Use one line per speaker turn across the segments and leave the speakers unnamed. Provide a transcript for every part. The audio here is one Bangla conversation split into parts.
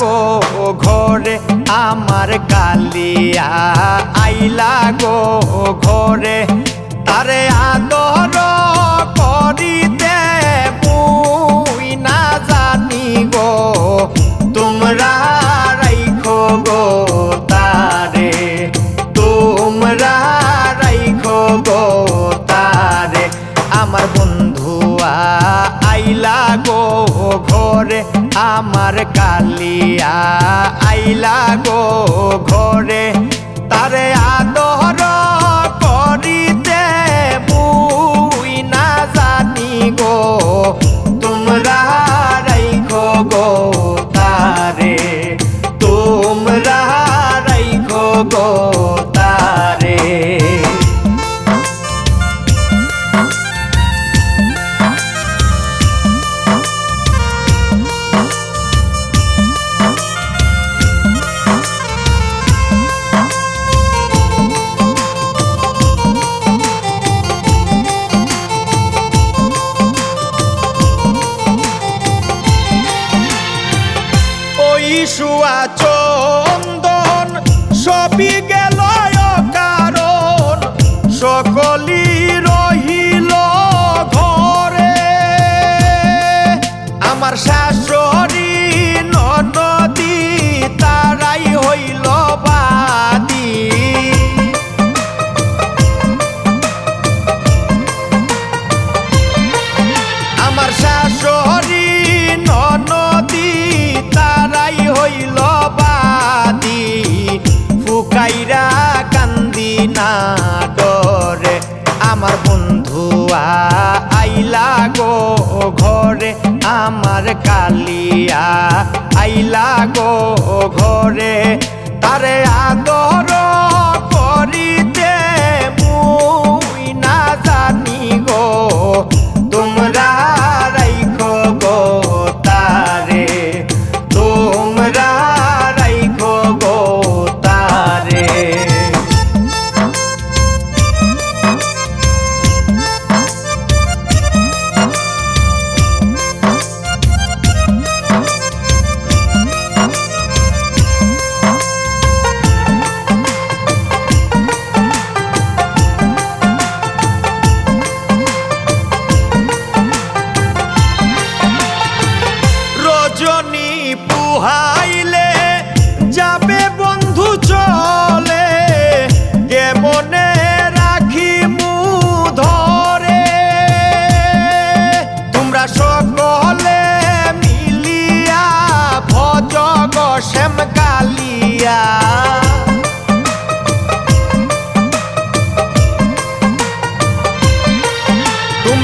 গো ঘরে আমার কালিয়া আইলা গো ঘরে তারে আদর করিতে আমার কালিয়া আইলা গো ঘরে। ডরে আমার বন্ধুয়া আইলা গো ঘরে আমার কালিয়া আইলা গো ঘরে।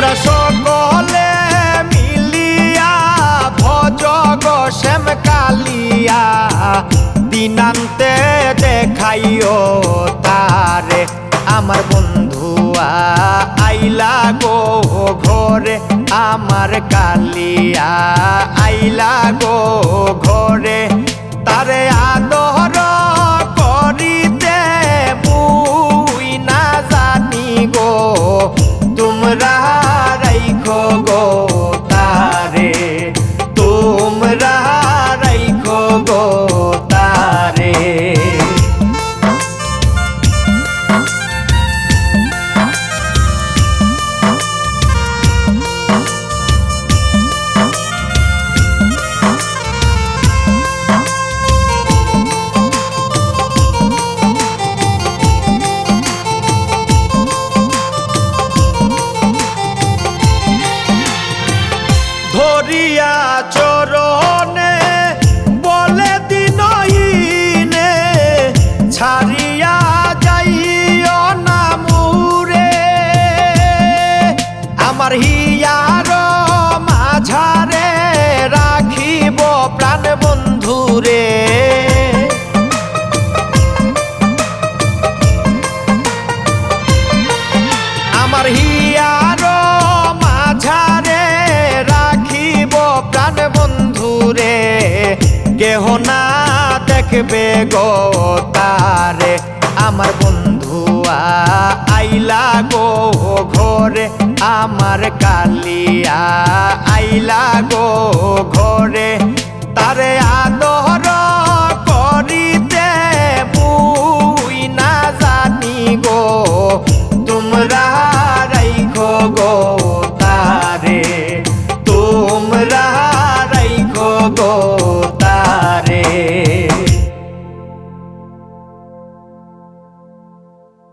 তোমরা সকলে মিলিয়া ভজ শ্যাম কালিয়া। দিনান্তে দেখাইও তারে, আমার বন্ধুয়া, আইলা গো ঘরে, আমার কালিয়া। আইলা গো ঘরে আমার মাঝারে রাখিব প্রাণ বন্ধুরে, কেহ না দেখবে গো তারে। আমার বন্ধুয়া, আইলা গো ঘরে, আমার কালিয়া, আইলা গো ঘরে।